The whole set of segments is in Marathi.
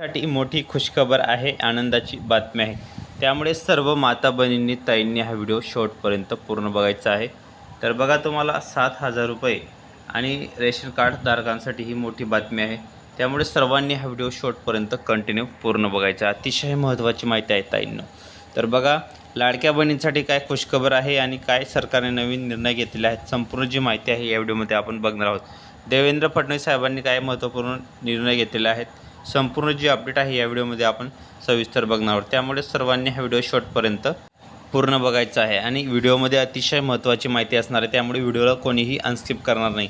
साठी मोठी खुशखबर आहे आनंदाची बातमी आहे. त्यामुळे सर्व माता बहिणींनी ताईंनी हा व्हिडिओ शेवटपर्यंत पूर्ण बघायचा आहे. तर बघा तुम्हाला सात हजार रुपये आणि रेशन कार्ड धारकांसाठी ही मोठी बातमी आहे. त्यामुळे सर्वांनी हा व्हिडिओ शॉर्टपर्यंत कंटिन्यू पूर्ण बघायचा. अतिशय महत्त्वाची माहिती आहे ताईंना. तर बघा लाडक्या बहिणींसाठी काय खुशखबर आहे आणि काय सरकारने नवीन निर्णय घेतलेले आहेत संपूर्ण जी माहिती आहे या व्हिडिओमध्ये आपण बघणार आहोत. देवेंद्र फडणवीस साहेबांनी काय महत्त्वपूर्ण निर्णय घेतलेले आहेत संपूर्ण जी अपडेट आहे या व्हिडिओमध्ये आपण सविस्तर बघणार आहोत. त्यामुळे सर्वांनी हा व्हिडिओ शॉर्टपर्यंत पूर्ण बघायचा आहे. आणि व्हिडिओमध्ये अतिशय महत्त्वाची माहिती असणार आहे. त्यामुळे व्हिडिओला कोणीही अनस्किप करणार नाही.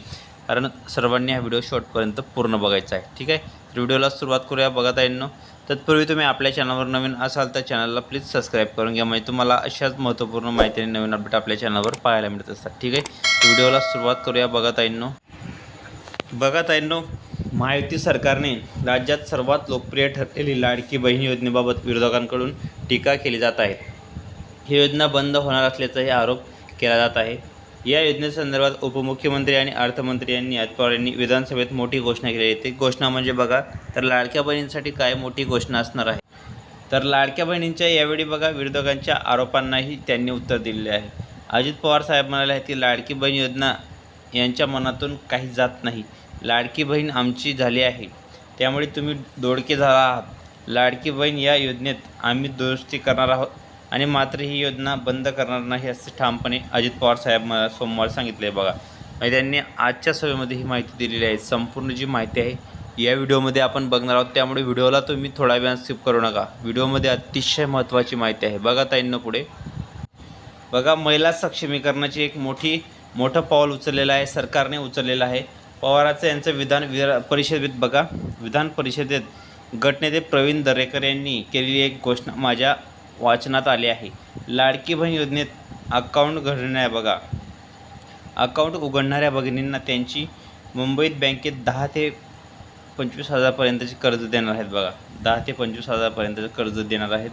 कारण सर्वांनी हा व्हिडिओ शॉर्टपर्यंत पूर्ण बघायचा आहे. ठीक आहे? तर व्हिडिओला सुरुवात करूया. बघत आहे न तत्पूर्वी तुम्ही आपल्या चॅनलवर नवीन असाल तर चॅनलला प्लीज सबस्क्राईब करून घ्या. म्हणजे तुम्हाला अशाच महत्त्वपूर्ण माहिती आणि नवीन अपडेट आपल्या चॅनलवर पाहायला मिळत असतात. ठीक आहे? व्हिडिओला सुरुवात करूया. बघत आहे बघत आहीन नो महायुती सरकारने राज्यात सर्वात लोकप्रिय ठरलेली लाडकी बहीण योजनेबाबत विरोधकांकडून टीका केली जात आहे. ही योजना बंद होणार असल्याचाही आरोप केला जात आहे. या योजनेसंदर्भात उपमुख्यमंत्री आणि अर्थमंत्री यांनी अजित पवार यांनी विधानसभेत मोठी घोषणा केली आहे. ती घोषणा म्हणजे बघा तर लाडक्या बहिणींसाठी काय मोठी घोषणा असणार आहे? तर लाडक्या बहिणींच्या यावेळी बघा विरोधकांच्या आरोपांनाही त्यांनी उत्तर दिलेले आहे. अजित पवार साहेब म्हणाले आहेत की लाडकी बहीण योजना यांच्या मनातून काही जात नाही. लाडकी बहीण आमची झाली आहे. त्यामुळे तुम्ही दोडके झाला आहात. लाडकी बहीण या योजनेत आम्ही दुरुस्ती करणार आहोत आणि मात्र ही योजना बंद करणार नाही असे ठामपणे अजित पवार साहेब मला सोमवारी सांगितले बघा. म्हणजे त्यांनी आजच्या सभेमध्ये ही माहिती दिलेली आहे. संपूर्ण जी माहिती आहे या व्हिडिओमध्ये आपण बघणार आहोत. त्यामुळे व्हिडिओला तुम्ही थोडा वेळ स्किप करू नका. व्हिडिओमध्ये अतिशय महत्त्वाची माहिती आहे. बघा ताईंनं पुढे. बघा महिला सक्षमीकरणाची एक मोठी मोठं पाऊल उचललेलं आहे. सरकारने उचललेलं आहे. पवाराचं यांचं विधान विरा परिषदेत बघा. विधान परिषदेत गटनेते प्रवीण दरेकर यांनी केलेली एक घोषणा माझ्या वाचनात आली आहे. लाडकी बहीण योजनेत अकाउंट घडण्या बघा. अकाउंट उघडणाऱ्या भगिनींना त्यांची मुंबईत बँकेत दहा ते पंचवीस हजारपर्यंतचे कर्ज देणार आहेत बघा. दहा ते पंचवीस हजारपर्यंतचं कर्ज देणार आहेत.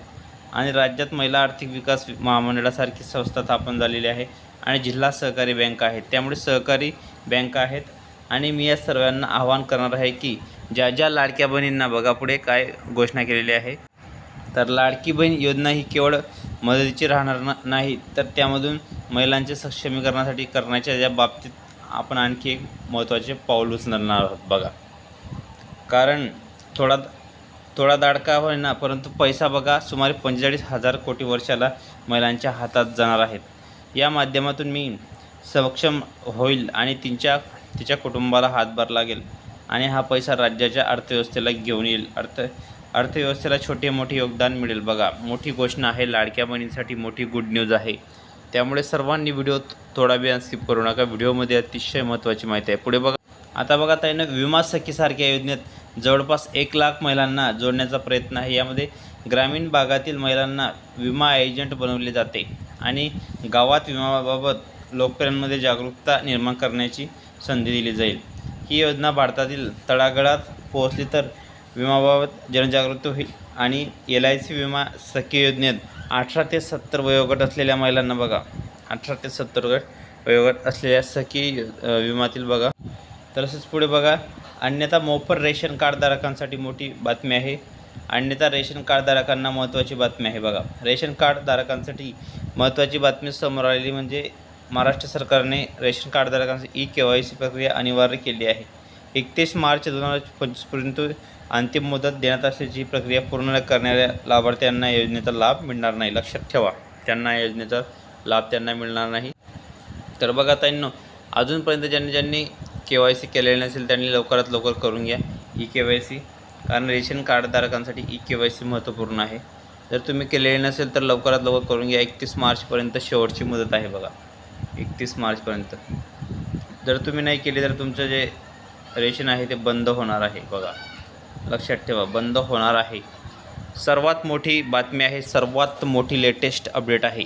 आणि राज्यात महिला आर्थिक विकास महामंडळासारखी संस्था स्थापन झालेली आहे. आणि जिल्हा सहकारी बँक आहेत त्यामुळे सहकारी बँका आहेत. आणि मी या सर्वांना आवाहन करणार आहे की ज्या ज्या लाडक्या बहिणींना बघा पुढे काय घोषणा केलेली आहे तर लाडकी बहीण योजना ही केवळ मदतीची राहणार ना नाही तर त्यामधून महिलांचे सक्षमीकरणासाठी करण्याच्या या बाबतीत आपण आणखी एक महत्त्वाचे पाऊल उचलणार आहोत बघा. कारण थोडा थोडा दाडका होईना परंतु पैसा बघा सुमारे पंचेचाळीस हजार कोटी वर्षाला महिलांच्या हातात जाणार आहेत. या माध्यमातून मी सक्षम होईल आणि तिच्या तिच्या कुटुंबाला हातभार लागेल आणि हा पैसा राज्याच्या अर्थव्यवस्थेला घेऊन येईल. अर्थ अर्थव्यवस्थेला छोटे मोठे योगदान मिळेल. बघा मोठी घोषणा आहे लाडक्या बहिणींसाठी मोठी गुड न्यूज आहे. त्यामुळे सर्वांनी व्हिडिओ थोडा वेळ स्किप करू नका. व्हिडिओमध्ये अतिशय महत्त्वाची माहिती आहे. पुढे बघा. आता बघा ताईनं विमा सखीसारख्या योजनेत जवळपास एक लाख महिलांना जोडण्याचा प्रयत्न आहे. यामध्ये ग्रामीण भागातील महिलांना विमा एजंट बनवले जाते आणि गावात विमाबाबत लोकप्रियांमध्ये जागरूकता निर्माण करण्याची संधी दिली जाईल. ही योजना भारतातील तळागळात पोहोचली तर विमाबाबत जनजागृती होईल आणि एल आय सी विमा सखी योजनेत अठरा ते सत्तर वयोगट असलेल्या महिलांना बघा. अठरा ते सत्तर गट वयोगट असलेल्या सखी विमातील बघा. तसंच पुढे बघा. अन्यथा मोफत रेशन कार्डधारकांसाठी मोठी बातमी आहे. अन्यथा रेशन कार्डधारकांना महत्त्वाची बातमी आहे बघा. रेशन कार्डधारकांसाठी महत्त्वाची बातमी समोर आलेली म्हणजे महाराष्ट्र सरकारने रेशन कार्डधारकांसाठी ई के वाय सी प्रक्रिया अनिवार्य केली आहे. एकतीस मार्च दोन हजार पंचवीसपर्यंत अंतिम मुदत देण्यात असल्याची ही प्रक्रिया पूर्ण करणाऱ्या लाभार्थ्यांना योजनेचा लाभ मिळणार नाही. लक्षात ठेवा त्यांना योजनेचा लाभ त्यांना मिळणार नाही. तर बघा त्यांना अजूनपर्यंत ज्यांनी ज्यांनी के वाय सी केलेली नसेल त्यांनी लवकरात लवकर करून घ्या ई के वाय सी कारण रेशन कार्डधारकांसाठी ई के वाय सी महत्त्वपूर्ण आहे. जर तुम्ही केलेले नसेल तर लवकरात लवकर करून घ्या. एकतीस मार्चपर्यंत शेवटची मुदत आहे बघा. एकतीस मार्चपर्यंत. जर तुम्ही नाही केली तर तुमचं जे रेशन आहे ते बंद होणार आहे बघा. लक्षात ठेवा बंद होणार आहे. सर्वात मोठी बातमी आहे सर्वात मोठी लेटेस्ट अपडेट आहे.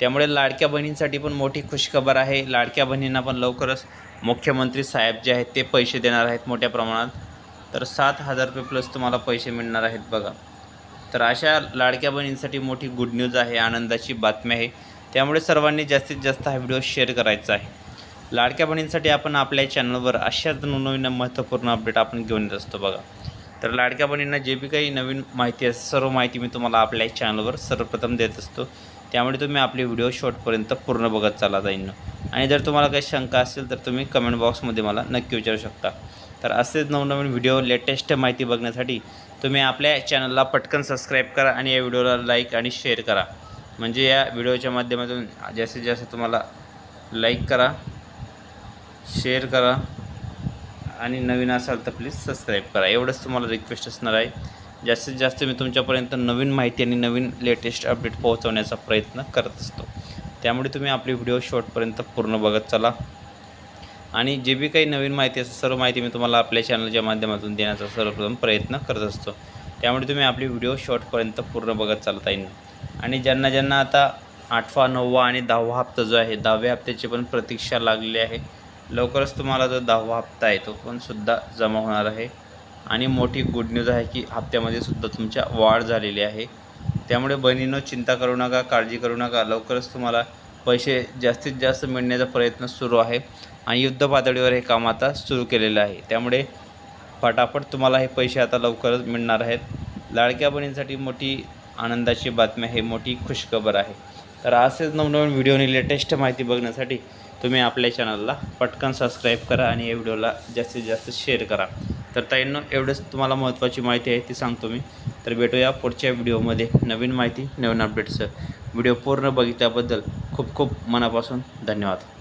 त्यामुळे लाडक्या बहिणींसाठी पण मोठी खुशखबर आहे. लाडक्या बहिणींना पण लवकरच मुख्यमंत्री साहेब जे आहेत ते पैसे देणार आहेत मोठ्या प्रमाणात. तर सात हजार रुपये प्लस तुम्हाला पैसे मिळणार आहेत बघा. तर अशा लाडक्या बहिणींसाठी मोठी गुड न्यूज आहे आनंदाची बातमी आहे. त्यामुळे सर्वांनी जास्तीत जास्त हा व्हिडिओ शेअर करायचा आहे. लाडक्या बहिणींसाठी आपण आपल्या चॅनलवर अशाच नवनवीन महत्त्वपूर्ण अपडेट आपण घेऊन येत असतो बघा. तर लाडक्या बहिणींना जे बी काही नवीन माहिती असते सर्व माहिती मी तुम्हाला आपल्या चॅनलवर सर्वप्रथम देत असतो. त्यामुळे तुम्ही आपले व्हिडिओ शॉर्टपर्यंत पूर्ण बघत चाला जाईन. आणि जर तुम्हाला काही शंका असेल तर तुम्ही कमेंट बॉक्समध्ये मला नक्की विचारू शकता. तर असेच नवनवीन व्हिडिओ लेटेस्ट माहिती बघण्यासाठी तुम्ही आपल्या चॅनलला पटकन सबस्क्राईब करा आणि या व्हिडिओला लाईक आणि शेअर करा. म्हणजे या व्हिडिओच्या माध्यमातून जास्तीत जास्त तुम्हाला लाईक करा शेअर करा आणि नवीन असाल तर प्लीज सबस्क्राईब करा. एवढंच तुम्हाला रिक्वेस्ट असणार आहे. जास्तीत जास्त मी तुमच्यापर्यंत नवीन माहिती आणि नवीन लेटेस्ट अपडेट पोहोचवण्याचा प्रयत्न करत असतो. त्यामुळे तुम्ही आपली व्हिडिओ शॉर्टपर्यंत पूर्ण बघत चला. आणि जे बी काही नवीन माहिती असेल सर्व माहिती मी तुम्हाला आपल्या चॅनलच्या माध्यमातून देण्याचा सर्वप्रथम प्रयत्न करत असतो. त्यामुळे तुम्ही आपली व्हिडिओ शॉर्टपर्यंत पूर्ण बघत चालता येईल. आणि ज्यांना ज्यांना आता आठवा नववा आणि दहावा हप्ता जो आहे दहाव्या हप्त्याची पण प्रतीक्षा लागलेली आहे. लवकरच तुम्हाला जो दहावा हप्ता आहे तो पण सुद्धा जमा होणार आहे. आणि मोठी गुड न्यूज आहे की हप्त्यामध्ये सुद्धा तुमच्या वाढ झालेली आहे. त्यामुळे बहिणीनं चिंता करू नका काळजी करू नका. लवकरच तुम्हाला पैसे जास्तीत जास्त मिळण्याचा प्रयत्न सुरू आहे. आणि युद्ध पातळीवर हे काम आता सुरू केलेलं आहे. त्यामुळे फटाफट तुम्हाला हे पैसे आता लवकरच मिळणार आहेत. लाडक्या बहिणींसाठी मोठी आनंदाची बातमी आहे मोठी खुशखबर आहे. तर असेच नवनवीन व्हिडिओनी लेटेस्ट माहिती बघण्यासाठी तुम्ही आपल्या चॅनलला पटकन सबस्क्राईब करा आणि या व्हिडिओला जास्तीत जास्त शेअर करा. तर ताईंनो एवढंच तुम्हाला महत्त्वाची माहिती आहे ती सांगतो मी. तर भेटूया पुढच्या व्हिडिओमध्ये नवीन माहिती नवीन अपडेट्स व्हिडिओ पूर्ण बघितल्याबद्दल खूप खूप मनापासून धन्यवाद.